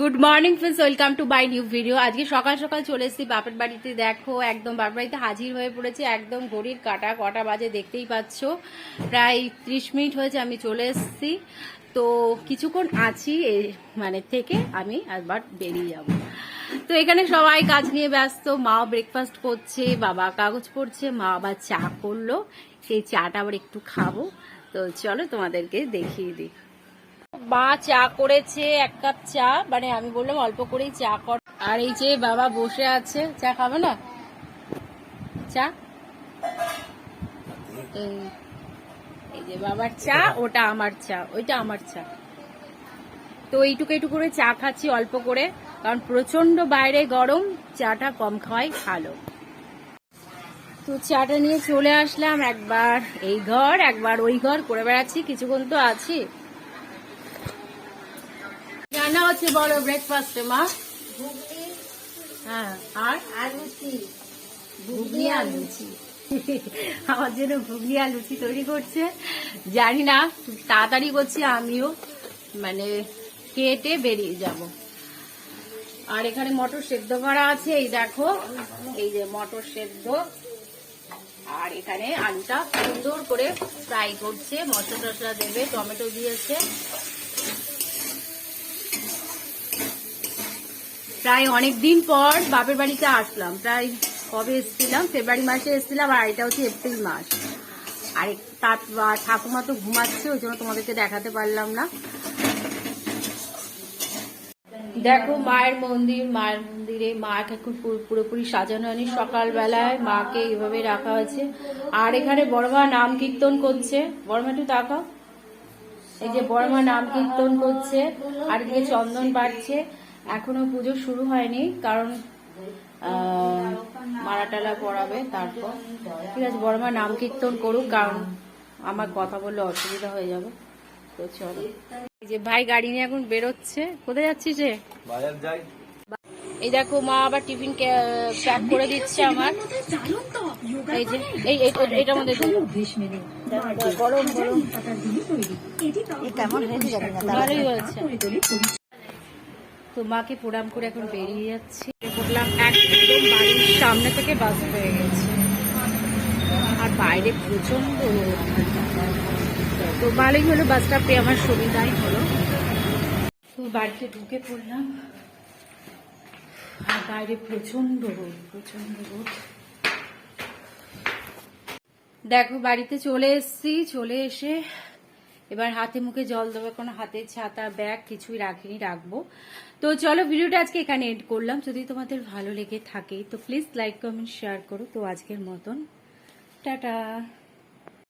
Good morning friends welcome to by new video আজকে সকাল সকাল চলে এসেছি বাপের বাড়িতে। দেখো, একদম বাপের বাড়িতে হাজির হয়ে পড়েছে। একদম ঘড়ির কাটা, কটা বাজে দেখতেই পাচ্ছ। প্রায় ত্রিশ মিনিট হয়েছে আমি চলে এসেছি। তো কিছুক্ষণ আছি মানে থেকে আমি একবার বেরিয়ে যাব। তো এখানে সবাই কাজ নিয়ে ব্যস্ত। মা ব্রেকফাস্ট করছে, বাবা কাগজ পড়ছে, মা আবার চা করল। সেই চাটা আবার একটু খাব। তো চলো তোমাদেরকে দেখিয়ে দিই। মা চা করেছে, এক কাপ চা। মানে আমি বললাম অল্প করেই চা কর। আর এই যে বাবা বসে আছে, চা খাবে না? চা? এই- যে বাবার চা, ওটা আমার চা, ওইটা আমার চা। তো এইটুকু এইটুকু করে চা খাচ্ছি অল্প করে, কারণ প্রচণ্ড বাইরে গরম, চাটা কম খাওয়াই ভালো। তো চাটা নিয়ে চলে আসলাম একবার এই ঘর, একবার ওই ঘর, করে বেড়াচ্ছি, কিছুক্ষণ তো আছি। হচ্ছে বলো ব্রেকফাস্টে মা? হ্যাঁ আর? আর লুচি ঘুগনি আর লুচি। আমার জন্য ঘুগনি আর লুচি তৈরি করছে। জানি না, তাড়াতাড়ি করছি, আমিও মানে কেটে বেরিয়ে যাব। আর এখানে মটর সেদ্ধ করা আছে, এই দেখো। এই যে মটর সেদ্ধ। আর এখানে আলুটা সুন্দর করে ফ্রাই করছে মশলা টসলা দেবে, টমেটো দিয়েছে। প্রায় অনেক দিন পর বাপের বাড়িতে আসলাম। প্রায় কবে এসেছিলাম? ফেব্রুয়ারি মাসে এসেছিলাম আর এটা হচ্ছে এপ্রিল মাস। আর তার ঠাকুমা তো ঘুমাচ্ছে, ওই জন্য তোমাদেরকে দেখাতে পারলাম না। দেখো, মায়ের মন্দির, মায়ের মন্দিরে মাকে এখন পুরোপুরি সাজানো হয়নি। সকালবেলায় মাকে এইভাবে রাখা হয়েছে। আর এখানে বড়মা নাম কীর্তন করছে। বড়মা একটু তাকাও। এই যে বড়মা নাম কীর্তন করছে, আর এদিকে চন্দন বাড়ছে এখনও পুজো শুরু হয়নি কারণ আহ, মালা টালা পড়াবে তারপর। ঠিক আছে বড়মা নাম কীর্তন করুক কারণ আমার কথা বললে অসুবিধা হয়ে যাবে। তো চলো। এই যে ভাই গাড়ি নিয়ে এখন বেরোচ্ছে কোথায় যাচ্ছিস রে? বাজার যাই। এই দেখো মা আবার টিফিন প্যাক করে দিচ্ছে আমার। এই যে এই এটার মধ্যে। গরম গরম। ভালোই হয়েছে। তো মাকে প্রণাম করে এখন বেরিয়ে যাচ্ছি। বললাম, একদম বাড়ির সামনে থেকে বাস হয়ে গেছে। আর বাইরে প্রচণ্ড তো ভালোই হলো বাসটা পেয়ে আমার সুবিধাই হলো। তো বাড়িতে ঢুকে পড়লাম। আর বাইরে প্রচণ্ড রোদ প্রচণ্ড রোদ। দেখো, বাড়িতে চলে এসেছি, চলে এসে এবার হাতে মুখে জল দেবো কোনো হাতে ছাতা, ব্যাগ কিছুই রাখিনি, রাখব। তো চলো ভিডিওটা আজকে এখানে এড করলাম। যদি তোমাদের ভালো লেগে থাকে, তো প্লিজ লাইক কমেন্ট শেয়ার করো। তো আজকের মতন। টাটা।